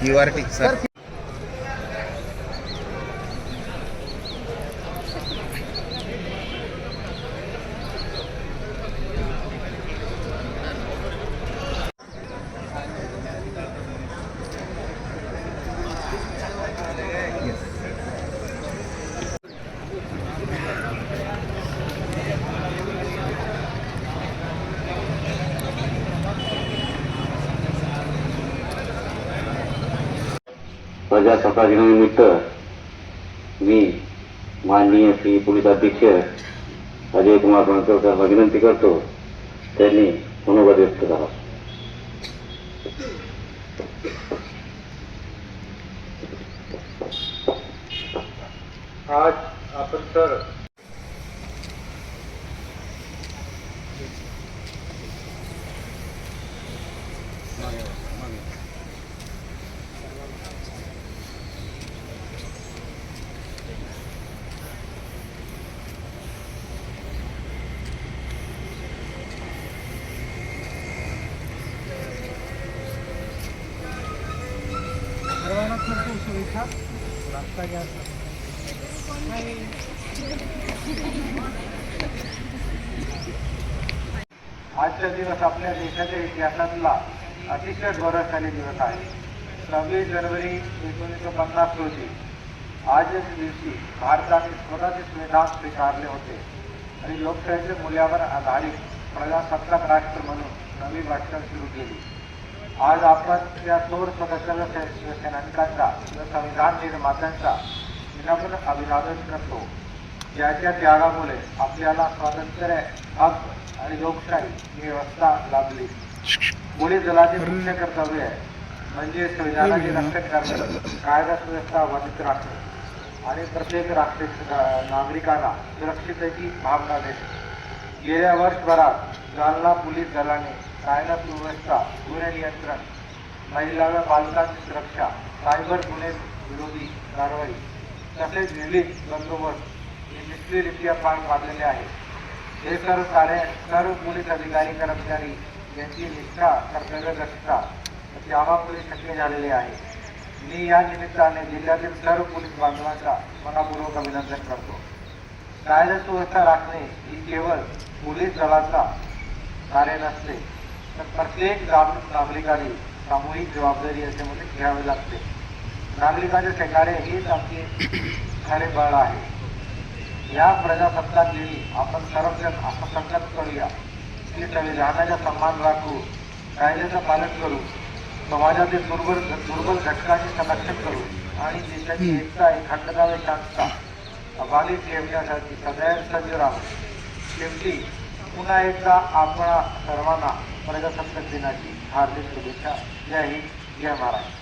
QRP, sir. प्रजासत्ताक दिनानिमित्त मी माननीय श्री पोलीस अधीक्षक अजय कुमार बनकर विनंती करतो त्यांनी मनोगत व्यक्त करा. आज आपण सर आजचा दिवस आपल्या देशाच्या इतिहासातला अतिशय गौरवशाली दिवस आहे. सव्वीस जानेवारी एकोणीसशे पन्नास रोजी आजच दिवशी भारताने स्वतःचे संविधान स्वीकारले होते. आणि लोकशाहीच्या मूल्यावर आधारित प्रजासत्ताक राष्ट्र म्हणून नवी वाटचाल सुरू केली. आज आपण या थोर स्वतंत्र सैनिकांचा व संविधान निर्मात्यांचा विनम्र अभिवादन करतो. ज्याच्या त्यागामुळे आपल्याला स्वातंत्र्य हक्क आणि लोकशाही ही व्यवस्था लाभली. पोलीस दलाचे मुख्य कर्तव्य आहे. म्हणजे संविधानाचे रक्षण करणे कायदा सुव्यवस्था वर्धित राखणे आणि प्रत्येक राष्ट्रीय नागरिकांना सुरक्षिततेची भावना देणे. गेल्या वर्षभरात जालना पोलीस दलाने कायदा सुव्यवस्था गुन्हे नियंत्रण महिला व बालकांची सुरक्षा सायबर गुन्हे विरोधी कारवाई तसेच विविध बंदोबस्त हे निष्क्रियरित्या पार पाडलेले आहे हे सर्व कार्य सर्व पोलीस अधिकारी कर्मचारी यांची निष्ठा कर्तव्यदक्षता त्यामुळे शक्य झालेले आहे. मी या निमित्ताने जिल्ह्यातील सर्व पोलीस बांधवांचा मनापूर्वक अभिनंदन करतो. कायदा सुव्यवस्था राखणे ही केवळ पोलीस दलाचा कार्य नसते तर प्रत्येक नाग- नागरिकाने सामूहिक जबाबदारी याच्यामध्ये घ्यावी लागते. नागरिकांचे सहकार्य हेच आमचे खरे बळ आहे. या प्रजासत्ताक दिनी आपण सर्वजण असा संकल्प करूया. की संविधानाचा सन्मान राखू कायद्याचं पालन करू समाजातील दुर्बल दुर्बल घटकांचे संरक्षण करू आणि देशाची एकता अखंडता व शांतता अबाधित ठेवण्यासाठी सदैव सज्ज राहू. शेवटी पुन्हा एकदा आपण सर्वांना प्रजासत्ताक दिनाची हार्दिक शुभेच्छा. जय हिंद जय महाराष्ट्र.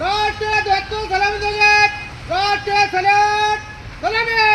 राष्ट्रीय ध्वजतो सलामी! सलाम!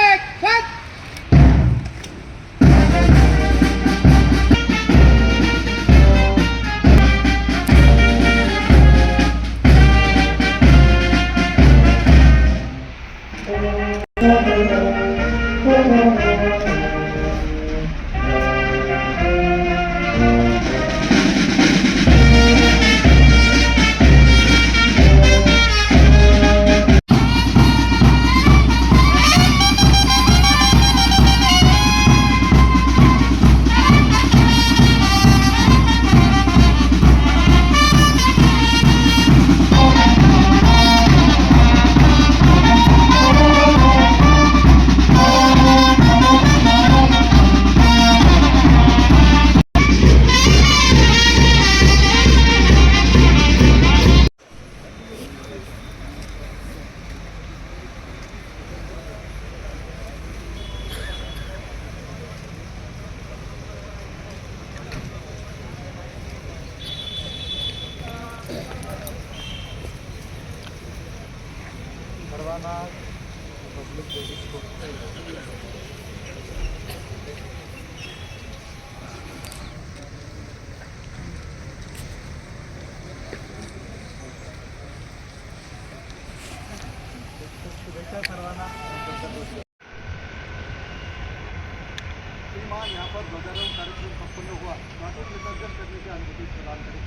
थाना यहाँ पर ध्वजारोहण कार्यक्रम संपन्न हुआ। नाटक विसर्जन करने की अनुमति प्रदान करें।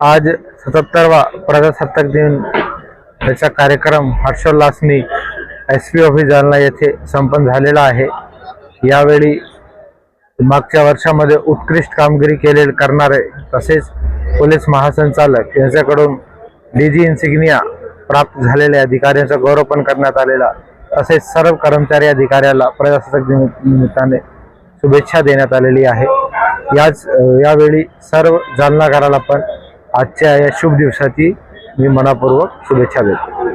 आज सतहत्तरवा प्रजासत्ताक दिन. याचा कार्यक्रम हर्षोल्लासनी एस पी ऑफिस जालना येथे संपन्न झालेला आहे. यावेळी मागच्या वर्षामध्ये उत्कृष्ट कामगिरी केले करणारे तसेच पोलीस महासंचालक यांच्याकडून डी जी इन्सिग्निया प्राप्त झालेल्या अधिकाऱ्यांचा गौरव पण करण्यात आलेला. तसेच सर्व कर्मचारी अधिकाऱ्याला प्रजासत्ताक निमित्ताने शुभेच्छा देण्यात आलेली आहे. याच यावेळी सर्व जालनाकाराला पण आजच्या या शुभ दिवसाची मी मनापूर्वक शुभेच्छा देतो.